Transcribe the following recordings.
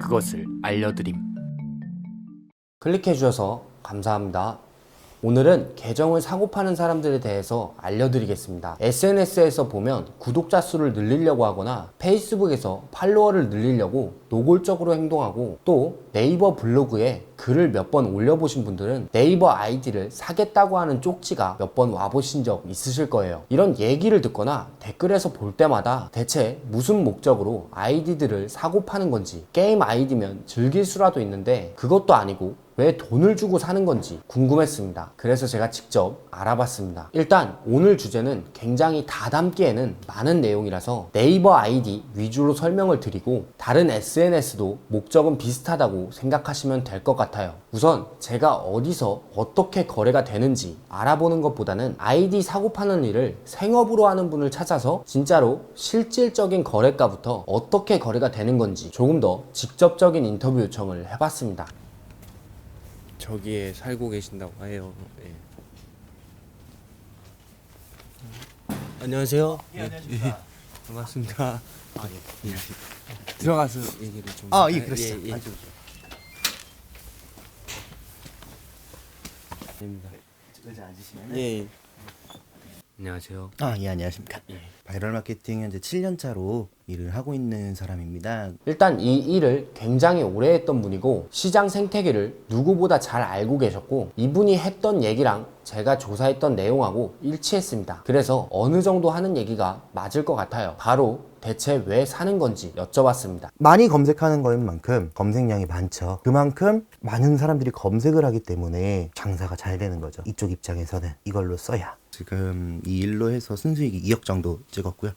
그것을 알려드림. 클릭해 주셔서 감사합니다. 오늘은 계정을 사고 파는 사람들에 대해서 알려드리겠습니다. SNS에서 보면 구독자 수를 늘리려고 하거나 페이스북에서 팔로워를 늘리려고 노골적으로 행동하고 또 네이버 블로그에 글을 몇 번 올려보신 분들은 네이버 아이디를 사겠다고 하는 쪽지가 몇 번 와보신 적 있으실 거예요. 이런 얘기를 듣거나 댓글에서 볼 때마다 대체 무슨 목적으로 아이디들을 사고 파는 건지 게임 아이디면 즐길 수라도 있는데 그것도 아니고 왜 돈을 주고 사는 건지 궁금했습니다. 그래서 제가 직접 알아봤습니다. 일단 오늘 주제는 굉장히 다담기에는 많은 내용이라서 네이버 아이디 위주로 설명을 드리고 다른 SNS도 목적은 비슷하다고 생각하시면 될 것 같아요. 우선 제가 어디서 어떻게 거래가 되는지 알아보는 것보다는 아이디 사고 파는 일을 생업으로 하는 분을 찾아서 진짜로 실질적인 거래가부터 어떻게 거래가 되는 건지 조금 더 직접적인 인터뷰 요청을 해봤습니다. 저기에 살고 계신다고 해요. 예. 안녕하세요. 예, 안녕하십니까. 반갑습니다. 아, 예. 들어가서 얘기를 좀. 아, 예, 할- 그러시죠. 예, 예. 아, 아닙니다. 의자 앉으시면. 예. 예. 안녕하세요. 아, 예, 안녕하십니까. 예. 바이럴 마케팅 현재 7년 차로 일을 하고 있는 사람입니다. 일단 이 일을 굉장히 오래 했던 분이고 시장 생태계를 누구보다 잘 알고 계셨고 이분이 했던 얘기랑 제가 조사했던 내용하고 일치했습니다. 그래서 어느 정도 하는 얘기가 맞을 것 같아요. 바로 대체 왜 사는 건지 여쭤봤습니다. 많이 검색하는 거인 만큼 검색량이 많죠. 그만큼 많은 사람들이 검색을 하기 때문에 장사가 잘 되는 거죠. 이쪽 입장에서는 이걸로 써야. 지금 이 일로 해서 순수익이 2억 정도 찍었고요.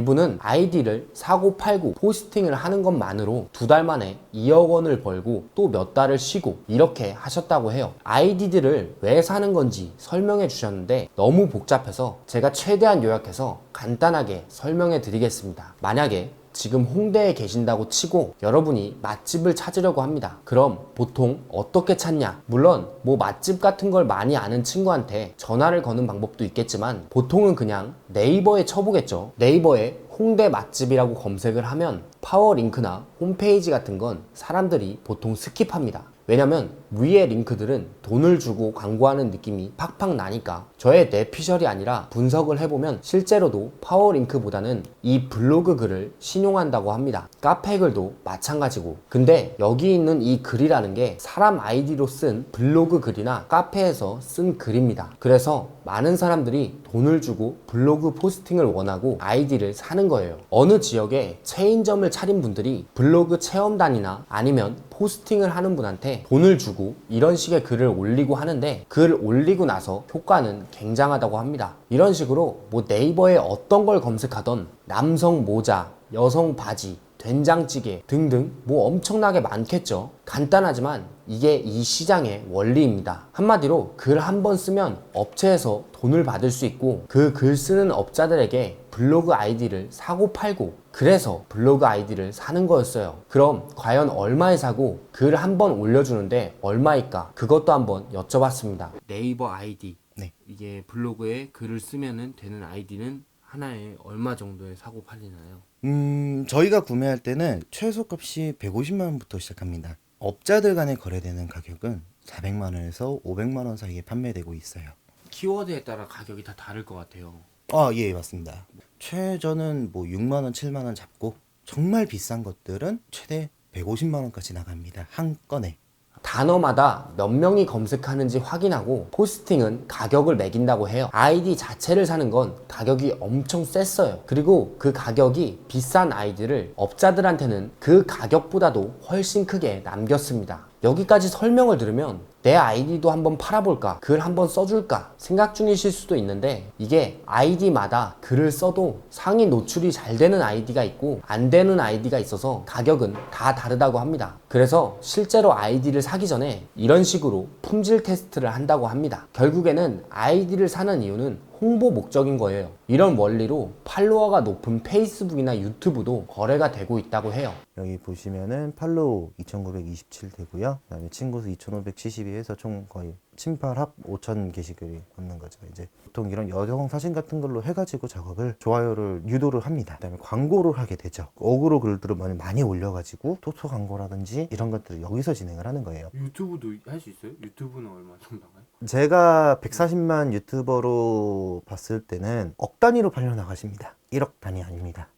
이분은 아이디를 사고 팔고 포스팅을 하는 것만으로 두 달 만에 2억 원을 벌고 또 몇 달을 쉬고 이렇게 하셨다고 해요. 아이디들을 왜 사는 건지 설명해 주셨는데 너무 복잡해서 제가 최대한 요약해서 간단하게 설명해 드리겠습니다. 만약에 지금 홍대에 계신다고 치고 여러분이 맛집을 찾으려고 합니다. 그럼 보통 어떻게 찾냐? 물론 뭐 맛집 같은 걸 많이 아는 친구한테 전화를 거는 방법도 있겠지만 보통은 그냥 네이버에 쳐보겠죠. 네이버에 홍대 맛집이라고 검색을 하면 파워 링크나 홈페이지 같은 건 사람들이 보통 스킵합니다. 왜냐면 위에 링크들은 돈을 주고 광고하는 느낌이 팍팍 나니까 저의 뇌피셜이 아니라 분석을 해보면 실제로도 파워링크보다는 이 블로그 글을 신용한다고 합니다. 카페 글도 마찬가지고 근데 여기 있는 이 글이라는 게 사람 아이디로 쓴 블로그 글이나 카페에서 쓴 글입니다. 그래서 많은 사람들이 돈을 주고 블로그 포스팅을 원하고 아이디를 사는 거예요. 어느 지역에 체인점을 차린 분들이 블로그 체험단이나 아니면 포스팅을 하는 분한테 돈을 주고 이런 식의 글을 올리고 하는데 글 올리고 나서 효과는 굉장하다고 합니다. 이런 식으로 뭐 네이버에 어떤 걸 검색하던 남성 모자, 여성 바지, 된장찌개 등등 뭐 엄청나게 많겠죠. 간단하지만 이게 이 시장의 원리입니다. 한마디로 글 한 번 쓰면 업체에서 돈을 받을 수 있고 그 글 쓰는 업자들에게 블로그 아이디를 사고 팔고 그래서 블로그 아이디를 사는 거였어요. 그럼 과연 얼마에 사고 글 한 번 올려주는데 얼마일까? 그것도 한번 여쭤봤습니다. 네이버 아이디. 네. 이게 블로그에 글을 쓰면은 되는 아이디는 하나에 얼마 정도에 사고 팔리나요? 음, 저희가 구매할 때는 최소값이 150만 원부터 시작합니다. 업자들 간에 거래되는 가격은 400만 원에서 500만 원 사이에 판매되고 있어요. 키워드에 따라 가격이 다 다를 것 같아요. 아, 예, 맞습니다. 최저는 뭐 6만 원, 7만 원 잡고 정말 비싼 것들은 최대 150만 원까지 나갑니다. 한 건에. 단어마다 몇 명이 검색하는지 확인하고 포스팅은 가격을 매긴다고 해요. 아이디 자체를 사는 건 가격이 엄청 셌어요. 그리고 그 가격이 비싼 아이디를 업자들한테는 그 가격보다도 훨씬 크게 남겼습니다. 여기까지 설명을 들으면 내 아이디도 한번 팔아볼까, 글 한번 써줄까 생각 중이실 수도 있는데 이게 아이디마다 글을 써도 상위 노출이 잘 되는 아이디가 있고 안 되는 아이디가 있어서 가격은 다 다르다고 합니다. 그래서 실제로 아이디를 사기 전에 이런 식으로 품질 테스트를 한다고 합니다. 결국에는 아이디를 사는 이유는 홍보 목적인 거예요. 이런 원리로 팔로워가 높은 페이스북이나 유튜브도 거래가 되고 있다고 해요. 여기 보시면은 팔로우 2927 되고요. 그다음에 친구 수 2572에서 총 거의 친팔 합5000 게시글이 넘는 거죠. 이제 보통 이런 여성 사진 같은 걸로 해가지고 작업을 좋아요를 유도를 합니다. 그다음에 광고를 하게 되죠. 어그로 글들을 많이 많이 올려가지고 토토 광고라든지 이런 것들을 여기서 진행을 하는 거예요. 유튜브도 할 수 있어요? 유튜브는 얼마 정도 나가요? 제가 140만 유튜버로 봤을 때는 억 단위로 팔려 나가십니다. 1억 단위 아닙니다.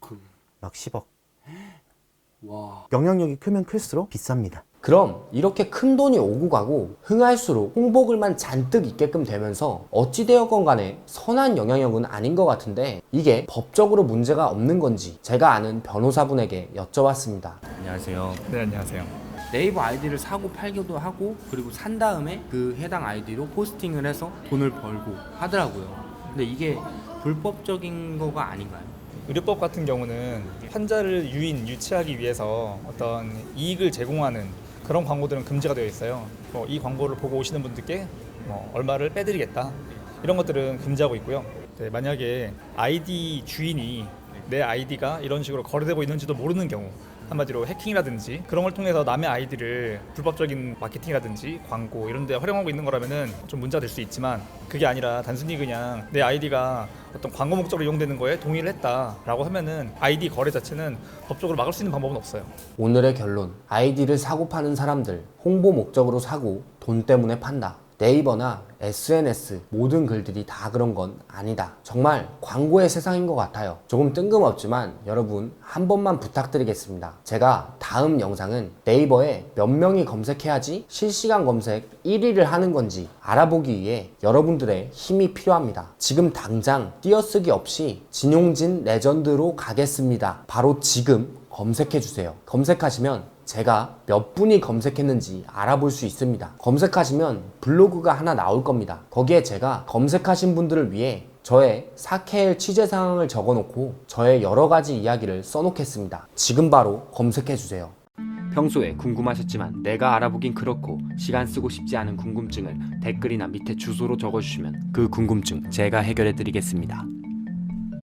그럼 막 10억. 와 영향력이 크면 클수록 비쌉니다. 그럼 이렇게 큰 돈이 오고 가고 흥할수록 홍보글만 잔뜩 있게끔 되면서 어찌되었건 간에 선한 영향력은 아닌 것 같은데 이게 법적으로 문제가 없는 건지 제가 아는 변호사분에게 여쭤봤습니다. 안녕하세요 네 안녕하세요. 네이버 아이디를 사고 팔기도 하고 그리고 산 다음에 그 해당 아이디로 포스팅을 해서 돈을 벌고 하더라고요 근데 이게 불법적인 거가 아닌가요? 의료법 같은 경우는 환자를 유인 유치하기 위해서 어떤 이익을 제공하는 그런 광고들은 금지가 되어 있어요. 뭐 이 광고를 보고 오시는 분들께 뭐 얼마를 빼드리겠다 이런 것들은 금지하고 있고요. 네, 만약에 아이디 주인이 내 아이디가 이런 식으로 거래되고 있는지도 모르는 경우 한마디로 해킹이라든지 그런 걸 통해서 남의 아이디를 불법적인 마케팅이라든지 광고 이런 데 활용하고 있는 거라면은 좀 문제가 될 수 있지만 그게 아니라 단순히 그냥 내 아이디가 어떤 광고 목적으로 이용되는 거에 동의를 했다라고 하면은 아이디 거래 자체는 법적으로 막을 수 있는 방법은 없어요. 오늘의 결론. 아이디를 사고 파는 사람들, 홍보 목적으로 사고 돈 때문에 판다. 네이버나 SNS 모든 글들이 다 그런 건 아니다. 정말 광고의 세상인 것 같아요. 조금 뜬금없지만 여러분 한 번만 부탁드리겠습니다. 제가 다음 영상은 네이버에 몇 명이 검색해야지 실시간 검색 1위를 하는 건지 알아보기 위해 여러분들의 힘이 필요합니다. 지금 당장 띄어쓰기 없이 진용진 레전드로 가겠습니다. 바로 지금 검색해 주세요. 검색하시면 제가 몇 분이 검색했는지 알아볼 수 있습니다. 검색하시면 블로그가 하나 나올 겁니다. 거기에 제가 검색하신 분들을 위해 저의 4KL 취재 상황을 적어 놓고 저의 여러 가지 이야기를 써놓겠습니다. 지금 바로 검색해 주세요. 평소에 궁금하셨지만 내가 알아보긴 그렇고 시간 쓰고 싶지 않은 궁금증을 댓글이나 밑에 주소로 적어주시면 그 궁금증 제가 해결해 드리겠습니다.